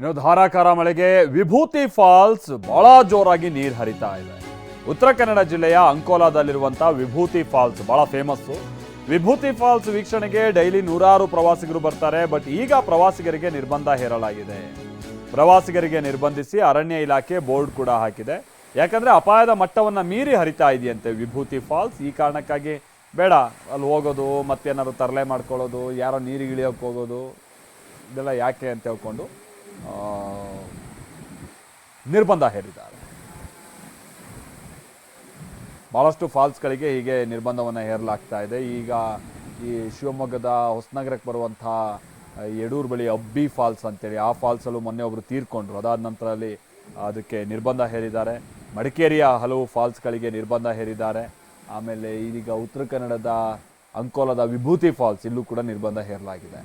ಇನ್ನು ಧಾರಾಕಾರ ಮಳೆಗೆ ವಿಭೂತಿ ಫಾಲ್ಸ್ ಬಹಳ ಜೋರಾಗಿ ನೀರು ಹರಿತಾ ಇದೆ. ಉತ್ತರ ಕನ್ನಡ ಜಿಲ್ಲೆಯ ಅಂಕೋಲಾದಲ್ಲಿರುವಂಥ ವಿಭೂತಿ ಫಾಲ್ಸ್ ಬಹಳ ಫೇಮಸ್ಸು ವಿಭೂತಿ ಫಾಲ್ಸ್ ವೀಕ್ಷಣೆಗೆ ಡೈಲಿ ನೂರಾರು ಪ್ರವಾಸಿಗರು ಬರ್ತಾರೆ, ಬಟ್ ಈಗ ಪ್ರವಾಸಿಗರಿಗೆ ನಿರ್ಬಂಧ ಹೇರಲಾಗಿದೆ. ಪ್ರವಾಸಿಗರಿಗೆ ನಿರ್ಬಂಧಿಸಿ ಅರಣ್ಯ ಇಲಾಖೆ ಬೋರ್ಡ್ ಕೂಡ ಹಾಕಿದೆ. ಯಾಕಂದ್ರೆ ಅಪಾಯದ ಮಟ್ಟವನ್ನು ಮೀರಿ ಹರಿತಾ ಇದೆಯಂತೆ ವಿಭೂತಿ ಫಾಲ್ಸ್. ಈ ಕಾರಣಕ್ಕಾಗಿ ಬೇಡ, ಅಲ್ಲಿ ಹೋಗೋದು, ಮತ್ತೇನಾದ್ರು ತರಲೆ ಮಾಡ್ಕೊಳ್ಳೋದು, ಯಾರೋ ನೀರಿಗೆ ಇಳಿಯೋಕೆ ಹೋಗೋದು, ಇದೆಲ್ಲ ಯಾಕೆ ಅಂತ ಹೇಳ್ಕೊಂಡು ನಿರ್ಬಂಧ ಹೇರಿದ್ದಾರೆ. ಭಾಳಷ್ಟು ಫಾಲ್ಸ್ಗಳಿಗೆ ಹೀಗೆ ನಿರ್ಬಂಧವನ್ನು ಹೇರಲಾಗ್ತಾ ಇದೆ. ಈಗ ಈ ಶಿವಮೊಗ್ಗದ ಹೊಸನಗರಕ್ಕೆ ಬರುವಂಥ ಯಡೂರು ಬಳಿ ಅಬ್ಬಿ ಫಾಲ್ಸ್ ಅಂತೇಳಿ, ಆ ಫಾಲ್ಸಲ್ಲೂ ಮೊನ್ನೆ ಒಬ್ಬರು ತೀರ್ಕೊಂಡ್ರು. ಅದಾದ ನಂತರ ಅಲ್ಲಿ ಅದಕ್ಕೆ ನಿರ್ಬಂಧ ಹೇರಿದ್ದಾರೆ. ಮಡಿಕೇರಿಯ ಹಲವು ಫಾಲ್ಸ್ಗಳಿಗೆ ನಿರ್ಬಂಧ ಹೇರಿದ್ದಾರೆ. ಆಮೇಲೆ ಈಗ ಉತ್ತರ ಕನ್ನಡದ ಅಂಕೋಲದ ವಿಭೂತಿ ಫಾಲ್ಸ್ ಇಲ್ಲೂ ಕೂಡ ನಿರ್ಬಂಧ ಹೇರಲಾಗಿದೆ.